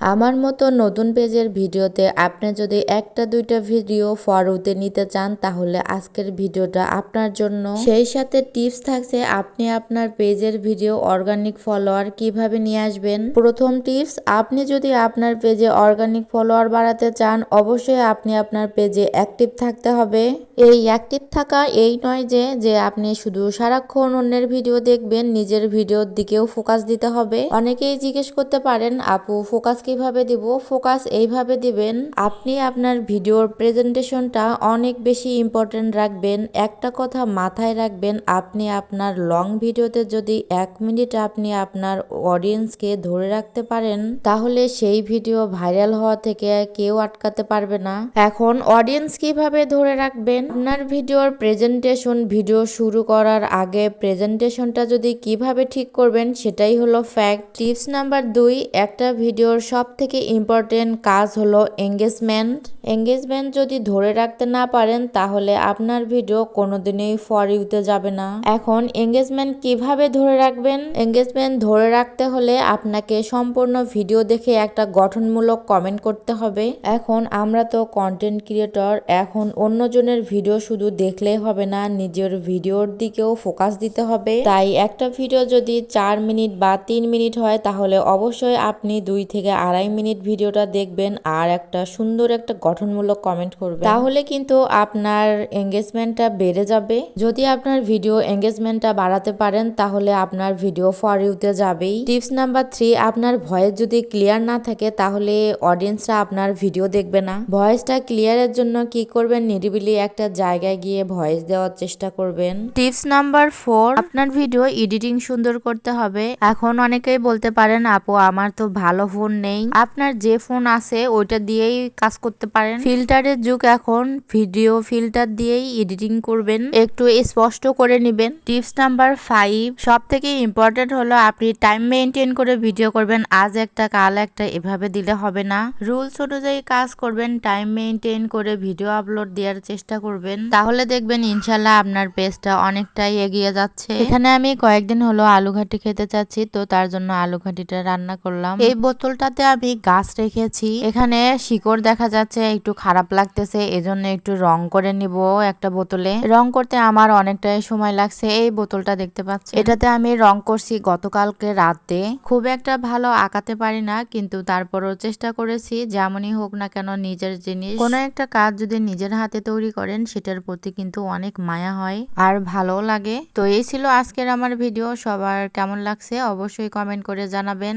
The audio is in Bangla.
আমার মতো নতুন পেজের ভিডিওতে আপনি যদি একটা দুইটা ভিডিও ফরওতে নিতে চান, তাহলে আজকের ভিডিওটা আপনার জন্য। সেই সাথে টিপস থাকছে, আপনি আপনার পেজের ভিডিও অর্গানিক ফলোয়ার কীভাবে নিয়ে আসবেন? প্রথম টিপস, আপনি যদি আপনার পেজে অর্গানিক ফলোয়ার বাড়াতে চান, অবশ্যই আপনি আপনার পেজে অ্যাক্টিভ থাকতে হবে। এই অ্যাক্টিভ থাকা এই নয় যে যে আপনি শুধু সারাক্ষণ অন্যের ভিডিও দেখবেন, নিজের ভিডিওর দিকেও ফোকাস দিতে হবে। অনেকেই জিজ্ঞেস করতে পারেন, আপু ফোকাস কীভাবে দিব? ফোকাস এইভাবে দিবেন। আপনি আপনার ভিডিওর প্রেজেন্টেশনটা অনেক বেশি ইম্পর্টেন্ট রাখবেন। একটা কথা মাথায় রাখবেন, আপনি আপনার লং ভিডিওতে যদি এক মিনিট আপনি আপনার অডিয়েন্সকে ধরে রাখতে পারেন, তাহলে সেই ভিডিও ভাইরাল হওয়া থেকে কেউ আটকাতে পারবে না। এখন অডিয়েন্স কীভাবে ধরে রাখবেন? আপনার ভিডিওর প্রেজেন্টেশন, ভিডিও শুরু করার আগে প্রেজেন্টেশনটা যদি কীভাবে ঠিক করবেন, সেটাই হলো ফ্যাক্ট টিপস নাম্বার দুই, একটা ভিডিওর সব থেকে ইম্পর্টেন্ট কাজ হলো এঙ্গেজমেন্ট এঙ্গেজমেন্ট যদি ধরে রাখতে না পারেন, তাহলে আপনার ভিডিও কোনোদিনই ফর ইউতে যাবে না। এখন এঙ্গেজমেন্ট কীভাবে ধরে রাখবেন? এঙ্গেজমেন্ট ধরে রাখতে হলে আপনাকে সম্পূর্ণ ভিডিও দেখে একটা গঠনমূলক কমেন্ট করতে হবে। এখন আমরা তো কন্টেন্ট ক্রিয়েটর এখন অন্যজনের ভিডিও শুধু দেখলেই হবে না, নিজের ভিডিওর দিকেও ফোকাস দিতে হবে। তাই একটা ভিডিও যদি চার মিনিট বা তিন মিনিট হয়, তাহলে অবশ্যই আপনি দুই থেকে আড়াই মিনিট ভিডিওটা দেখবেন আর একটা সুন্দর একটা গঠনমূলক কমেন্ট করবেন। তাহলে কিন্তু আপনার এঙ্গেজমেন্টটা বেড়ে যাবে। যদি আপনার ভিডিও এঙ্গেজমেন্টটা বাড়াতে পারেন, তাহলে আপনার ভিডিও ফর ইউতে যাবেই। টিপস নাম্বার থ্রি আপনার ভয়েস যদি ক্লিয়ার না থাকে, তাহলে অডিয়েন্সরা আপনার ভিডিও দেখবে না। ভয়েসটা ক্লিয়ারের জন্য কি করবেন? নিরিবিলি একটা জায়গায় গিয়ে ভয়েস দেওয়ার চেষ্টা করবেন। টিপস নাম্বার ফোর আপনার ভিডিও এডিটিং সুন্দর করতে হবে। এখন অনেকেই বলতে পারেন, আপু, আমার তো ভালো ফোন নেই। আপনার যে ফোন আছে, ওইটা দিয়েই কাজ করতে পারেন। ফিল্টারের যুগ এখন। ভিডিও ফিল্টার দিয়েই এডিটিং করবেন। একটু স্পষ্ট করে নেবেন। টিপস নাম্বার ফাইভ সব থেকে ইম্পর্টেন্ট হলো আপনি টাইম মেনটেন করে ভিডিও করবেন। আজ একটা, কাল একটা, এভাবে দিলে হবে না। রুলস অনুযায়ী কাজ করবেন। টাইম মেনটেন করে ভিডিও আপলোড দেওয়ার চেষ্টা করবেন। তাহলে দেখবেন ইনশাল্লাহ আপনার পেজটা অনেকটাই এগিয়ে যাচ্ছে। এখানে আমি কয়েকদিন হলো আলু ঘাটি খেতে চাচ্ছি, তো তার জন্য আলু ঘাটিটা রান্না করলাম। এই বোতলটাতে আমি গাছ রেখেছি। এখানে শিকড় দেখা যাচ্ছে, একটু খারাপ লাগতেছে, এজন্য একটু রং করে নিব একটা বোতলে। রং করতে আমার অনেকটাই সময় লাগছে, এই বোতলটা দেখতে পাচ্ছি এটাতে আমি রং করছি গতকালকে রাতে। খুব একটা ভালো আঁকাতে পারি না, কিন্তু তারপরও চেষ্টা করেছি, যেমনই হোক না কেন নিজের জিনিস। কোনো একটা কাজ যদি নিজের হাতে তৈরি করেন, সেটার প্রতি কিন্তু অনেক মায়া হয় আর ভালো লাগে। তো এই ছিল আজকের আমার ভিডিও, সবার কেমন লাগছে অবশ্যই কমেন্ট করে জানাবেন।